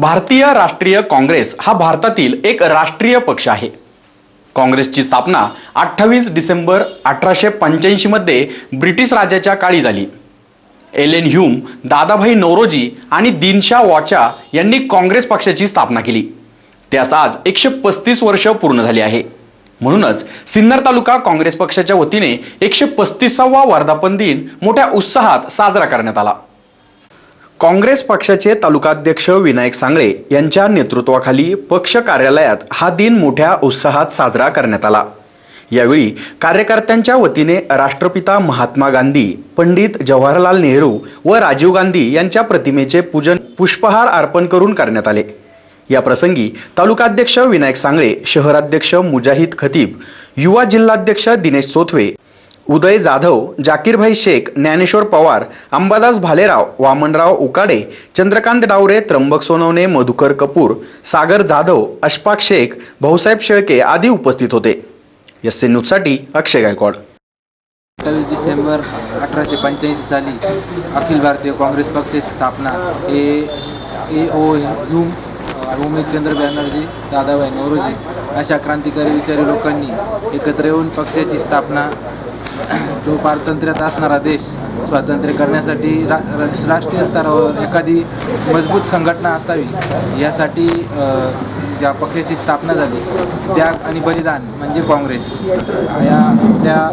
भारतीय राष्ट्रीय काँग्रेस हा भारतातील एक राष्ट्रीय पक्ष आहे. काँग्रेसची स्थापना अठ्ठावीस डिसेंबर अठराशे पंच्याऐंशीमध्ये ब्रिटिश राजाच्या काळी झाली. L N Hume Dadabhai Naoroji आणि दिनशा वॉचा यांनी काँग्रेस पक्षाची स्थापना केली. त्यास आज एकशे पस्तीस वर्ष पूर्ण झाली आहे. म्हणूनच सिन्नर तालुका काँग्रेस पक्षाच्या वतीने एकशे पस्तीसावा वर्धापन दिन मोठ्या उत्साहात साजरा करण्यात आला. काँग्रेस पक्षाचे तालुकाध्यक्ष विनायक सांगळे यांच्या नेतृत्वाखाली पक्ष कार्यालयात हा दिन मोठ्या उत्साहात साजरा करण्यात आला. यावेळी कार्यकर्त्यांच्या वतीने राष्ट्रपिता महात्मा गांधी पंडित जवाहरलाल नेहरू व राजीव गांधी यांच्या प्रतिमेचे पूजन पुष्पहार अर्पण करून करण्यात आले. या प्रसंगी तालुकाध्यक्ष विनायक सांगळे शहराध्यक्ष मुजाहिद खतीब युवा जिल्हाध्यक्ष दिनेश सोथवे उदय जाधव जाकीरभाई शेख ज्ञानेश्वर पवार अंबादास भालेराव वामनराव उकाडे चंद्रकांत डावरे त्र्यंबक सोनवणे मधुकर कपूर सागर जाधव अशफाक शेख भाऊसाहेब शेळके आदी उपस्थित होते. यस्से न्यूजसाठी अक्षय गायकवाड. अठ्ठावीस डिसेंबर अठराशे पंच्याऐंशी साली अखिल भारतीय काँग्रेस पक्षाची स्थापना. A A O Hume Umeshchandra Banerjee Dadabhai Naoroji अशा क्रांतिकारी विचारी लोकांनी एकत्र येऊन पक्षाची स्थापना तो पारतंत्र्यात असणारा देश स्वातंत्र्य करण्यासाठी रा राष्ट्रीय स्तरावर एखादी मजबूत संघटना असावी यासाठी ज्या पक्षाची स्थापना झाली त्याग आणि बलिदान म्हणजे काँग्रेस. या त्या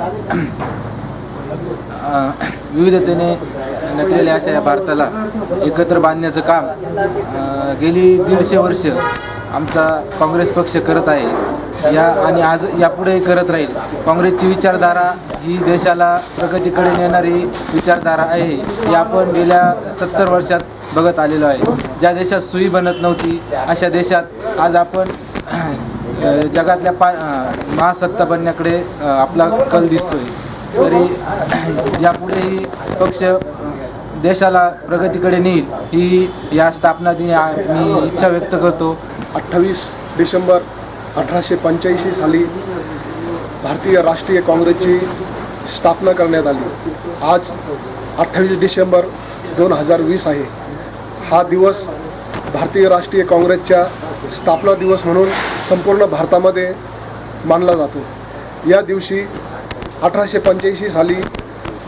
विविधतेने नटलेल्या अशा या भारताला एकत्र बांधण्याचं काम गेली दीडशे वर्ष आमचा काँग्रेस पक्ष करत आहे. या आणि आज यापुढेही करत राहील. काँग्रेसची विचारधारा ही देशाला प्रगतीकडे नेणारी विचारधारा आहे. ही आपण गेल्या सत्तर वर्षात बघत आलेलो आहे. ज्या देशात सुई बनत नव्हती अशा देशात आज आपण जगातल्या पा महासत्ता बनण्याकडे आपला कल दिसतोय. तरी यापुढेही पक्ष देशाला प्रगतीकडे नेईल ही या स्थापना दिनी मी इच्छा व्यक्त करतो. अठ्ठावीस डिसेंबर अठराशे पंच्याऐंशी साली भारतीय राष्ट्रीय काँग्रेसची स्थापना करण्यात आली. आज अठ्ठावीस डिसेंबर दोन हजार वीस आहे. हा दिवस भारतीय राष्ट्रीय काँग्रेसच्या स्थापना दिवस म्हणून संपूर्ण भारतामध्ये मानला जातो. या दिवशी अठराशे पंच्याऐंशी साली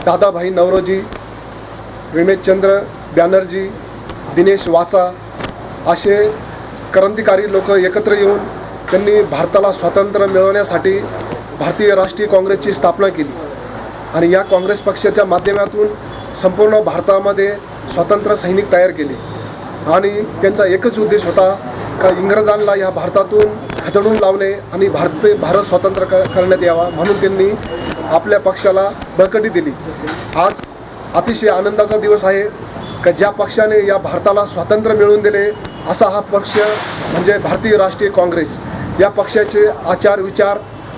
दादाभाई नवरोजी विमेशचंद्र बॅनर्जी दिनेश वाचा असे क्रांतिकारी लोक एकत्र येऊन त्यांनी भारताला स्वातंत्र्य मिळवण्यासाठी भारतीय राष्ट्रीय काँग्रेसची स्थापना केली. आणि या काँग्रेस पक्षाच्या माध्यमातून संपूर्ण भारतामध्ये स्वातंत्र्य सैनिक तयार केले. आणि त्यांचा एकच उद्देश होता का इंग्रजांना या भारतातून खतडून लावणे आणि भारत भारत स्वतंत्र क करण्यात यावा म्हणून त्यांनी आपल्या पक्षाला बळकटी दिली. आज अतिशय आनंदाचा दिवस आहे का ज्या पक्षाने या भारताला स्वातंत्र्य मिळवून दिले असा हा पक्ष म्हणजे भारतीय राष्ट्रीय काँग्रेस या पक्षाचे आचार विचार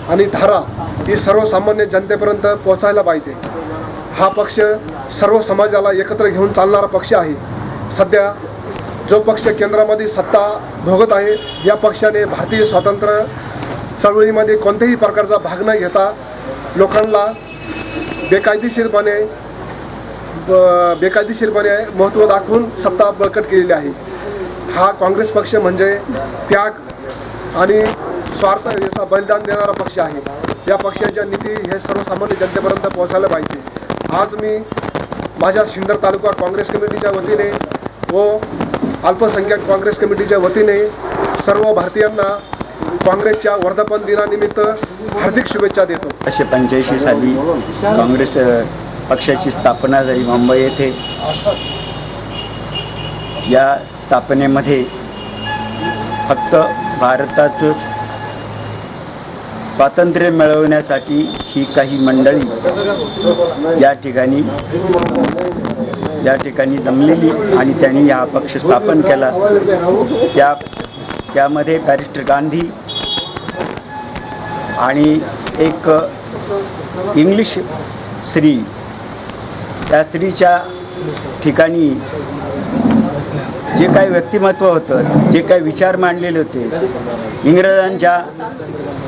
आणि धारा ही सर्वसामान्य जनतेपर्यंत पोहोचायला पाहिजे. हा पक्ष सर्व समाजाला एकत्र घेऊन चालणारा पक्ष आहे. सध्या जो पक्ष केंद्रामध्ये सत्ता भोगत आहे या पक्षाने भारतीय स्वातंत्र्य चळवळीमध्ये कोणत्याही प्रकारचा भाग न घेता लोकांना बेकायदेशीरपणे ब- बेकायदेशीरपणे महत्त्व दाखवून सत्ता बळकट केलेली आहे. हा काँग्रेस पक्ष म्हणजे त्याग आणि स्वार्थ याचा बलिदान देणारा पक्ष आहे. या पक्षाच्या नीती हे सर्वसामान्य जनतेपर्यंत पोहोचायला पाहिजे. आज मी माझ्या शिंदर तालुका काँग्रेस कमिटीच्या वतीने व अल्पसंख्याक काँग्रेस कमिटीच्या वतीने सर्व भारतीयांना काँग्रेसच्या वर्धापन दिनानिमित्त हार्दिक शुभेच्छा देतो. अठराशे पंच्याऐंशी साली काँग्रेस पक्षाची स्थापना झाली. मुंबई येथे या स्थापनेमध्ये फक्त भारताचंच स्वातंत्र्य मिळवण्यासाठी ही काही मंडळी या ठिकाणी या ठिकाणी जमलेली आणि त्यांनी हा पक्ष स्थापन केला. त्या त्यामध्ये बॅरिस्टर गांधी आणि एक इंग्लिश स्त्री त्या स्त्रीच्या ठिकाणी जे काही व्यक्तिमत्व होतं जे काही विचार मांडलेले होते इंग्रजांच्या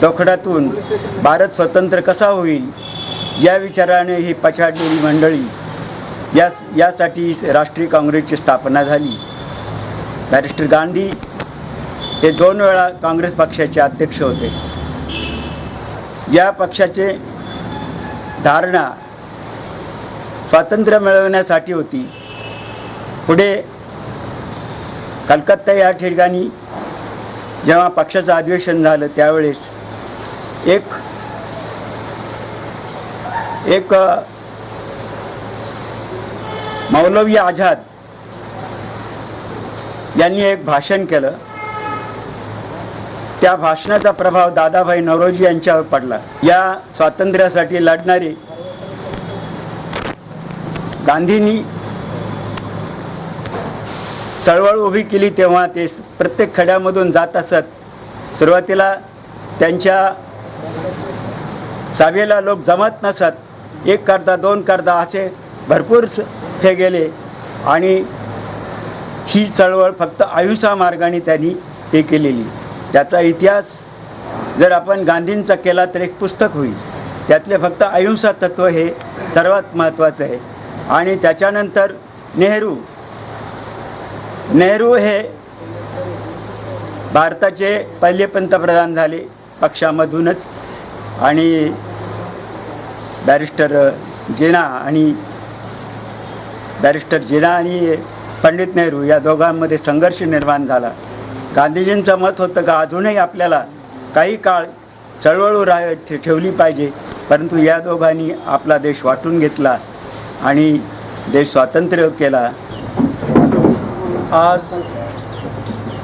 चौकडातून भारत स्वतंत्र कसा होईल या विचाराने ही पछाडलेली मंडळी या यासाठी राष्ट्रीय काँग्रेसची स्थापना झाली. बॅरिस्टर गांधी हे दोन वेळा काँग्रेस पक्षाचे अध्यक्ष होते. या पक्षाचे धारणा स्वातंत्र्य मिळवण्यासाठी होती. पुढे कलकत्ता या ठिकाणी जेव्हा पक्षाचं अधिवेशन झालं त्यावेळेस एक एक मौलवी आझाद यांनी एक भाषण केलं. त्या भाषणाचा प्रभाव दादाभाई नवरोजी यांच्यावर पडला. या स्वातंत्र्यासाठी लढणारे गांधींनी चळवळ उभी केली तेव्हा ते प्रत्येक खड्यामधून जात असत. सुरुवातीला त्यांच्या सावेला लोक जमत नसत. एक करता दोन करता असे भरपूर स- हे गेले. आणि ही चळवळ फक्त अहिंसा मार्गाने त्यांनी हे केलेली. त्याचा इतिहास जर आपण गांधींचा केला तर एक पुस्तक होईल. त्यातले फक्त अहिंसा तत्व हे सर्वात महत्त्वाचं आहे. आणि त्याच्यानंतर नेहरू नेहरू हे भारताचे पहिले पंतप्रधान झाले पक्षामधूनच. आणि बॅरिस्टर जिना आणि बॅरिस्टर जिना आणि पंडित नेहरू या दोघांमध्ये संघर्ष निर्माण झाला. गांधीजींचं मत होतं का अजूनही आपल्याला काही काळ चळवळ राह ठे- ठेवली पाहिजे. परंतु या दोघांनी आपला देश वाटून घेतला आणि देश स्वातंत्र्य केला. आज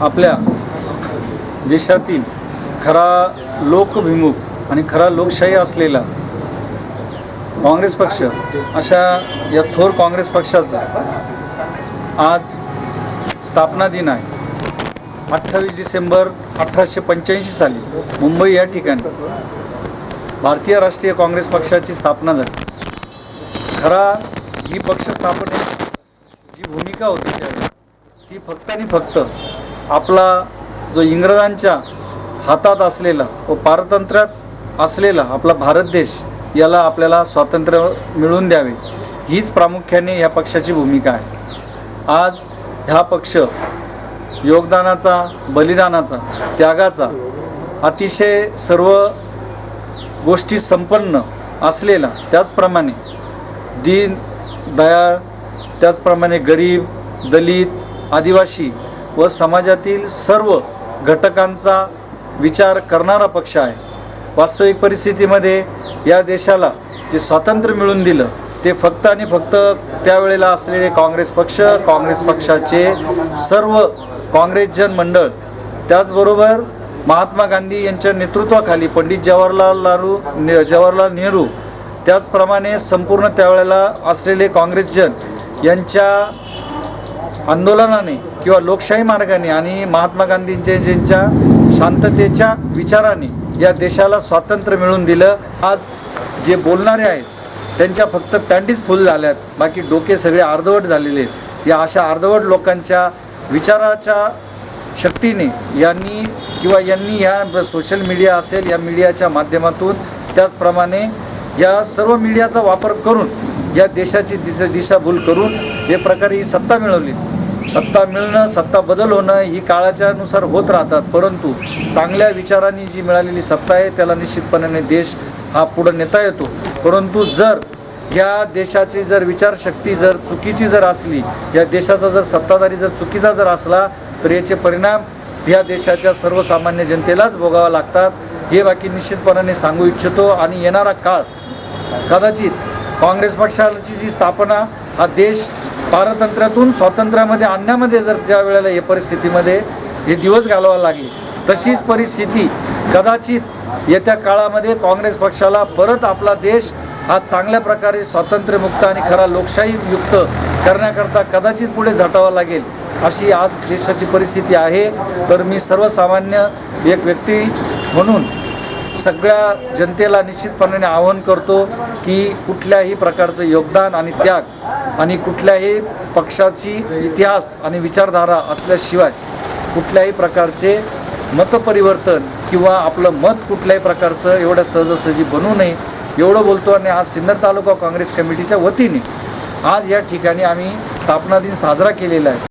आपल्या देशातील खरा लोकभिमुख आणि खरा लोकशाही असलेला काँग्रेस पक्ष अशा या थोर काँग्रेस पक्षाचा आज स्थापना दिन आहे. अठ्ठावीस डिसेंबर अठराशे पंच्याऐंशी साली मुंबई या ठिकाणी भारतीय राष्ट्रीय काँग्रेस पक्षाची स्थापना झाली. खरा ही पक्ष स्थापनेत जी भूमिका होती त्यावेळी ती फक्त आणि फक्त आपला जो इंग्रजांच्या हातात असलेला व पारतंत्र्यात असलेला आपला भारत देश याला आपल्याला स्वातंत्र्य मिळवून द्यावे हीच प्रामुख्याने या पक्षाची भूमिका आहे. आज ह्या पक्ष योगदानाचा बलिदानाचा त्यागाचा अतिशय सर्व गोष्टी संपन्न असलेला त्याचप्रमाणे दीन दयाळ त्याचप्रमाणे गरीब दलित आदिवासी व समाजातील सर्व घटकांचा विचार करणारा पक्ष आहे. वास्तविक परिस्थितीमध्ये या देशाला जे स्वातंत्र्य मिळून दिलं ते फक्त आणि फक्त त्यावेळेला असलेले काँग्रेस पक्ष काँग्रेस पक्षाचे सर्व काँग्रेसजन मंडळ त्याचबरोबर महात्मा गांधी यांच्या नेतृत्वाखाली पंडित जवाहरलाल लारू ने जवाहरलाल नेहरू त्याचप्रमाणे संपूर्ण त्यावेळेला असलेले काँग्रेसजन यांच्या आंदोलनाने किंवा लोकशाही मार्गाने आणि महात्मा गांधींचे ज्यांच्या शांततेच्या विचाराने या देशाला स्वातंत्र्य मिळवून दिलं आज जे बोलणारे आहेत त्यांच्या फक्त पॅन्टीच फुल झाल्यात बाकी डोके सगळे अर्धवट झालेले आहेत. या अशा अर्धवट लोकांच्या विचाराच्या शक्तीने यांनी किंवा यांनी ह्या सोशल मीडिया असेल या मीडियाच्या माध्यमातून त्याचप्रमाणे या सर्व मीडियाचा वापर करून या देशाची दिशा दिशाभूल करून हे प्रकारे ही सत्ता मिळवली. सत्ता मिळणं सत्ता बदल होणं ही काळाच्यानुसार होत राहतात. परंतु चांगल्या विचारांनी जी मिळालेली सत्ता आहे त्याला निश्चितपणाने देश हा पुढं नेता येतो. परंतु जर या देशाची जर विचारशक्ती जर चुकीची जर असली या देशाचा जर सत्ताधारी जर चुकीचा जर असला तर याचे परिणाम या देशाच्या सर्वसामान्य जनतेलाच भोगावा लागतात. हे बाकी निश्चितपणाने सांगू इच्छितो आणि येणारा काळ कदाचित काँग्रेस पक्षाची जी स्थापना हा देश पारतंत्र्यातून स्वातंत्र्यामध्ये आणण्यामध्ये जर त्या वेळेला या परिस्थितीमध्ये हे दिवस घालवायला लागले तशीच परिस्थिती कदाचित येत्या काळामध्ये काँग्रेस पक्षाला परत आपला देश हा चांगल्या प्रकारे स्वातंत्र्यमुक्त आणि खरा लोकशाहीयुक्त करण्याकरता कदाचित पुढे झटावा लागेल अशी आज देशाची परिस्थिती आहे. तर मी सर्वसामान्य एक व्यक्ती म्हणून सगळ्या जनतेला निश्चितपणाने आवाहन करतो की कुठल्याही प्रकारचं योगदान आणि त्याग आणि कुठल्याही पक्षाची इतिहास आणि विचारधारा असल्याशिवाय कुठल्याही प्रकारचे मतपरिवर्तन किंवा आपलं मत कुठल्याही प्रकारचं एवढं सहजासहजी बनू नये एवढं बोलतो आणि आज सिन्नर तालुका काँग्रेस कमिटीच्या वतीने आज या ठिकाणी आम्ही स्थापना दिन साजरा केलेला आहे.